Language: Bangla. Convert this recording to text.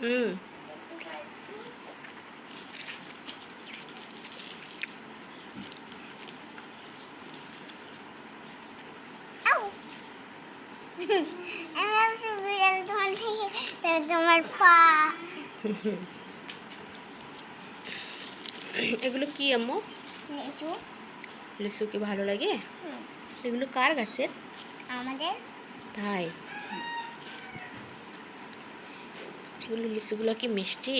হুম তোমার পা এগুলো কি আম্মু? লিচু। লিচু কি ভালো লাগে? এগুলো কার গাছের? আমাদের? তাই। এগুলো লিচুগুলো কি মিষ্টি?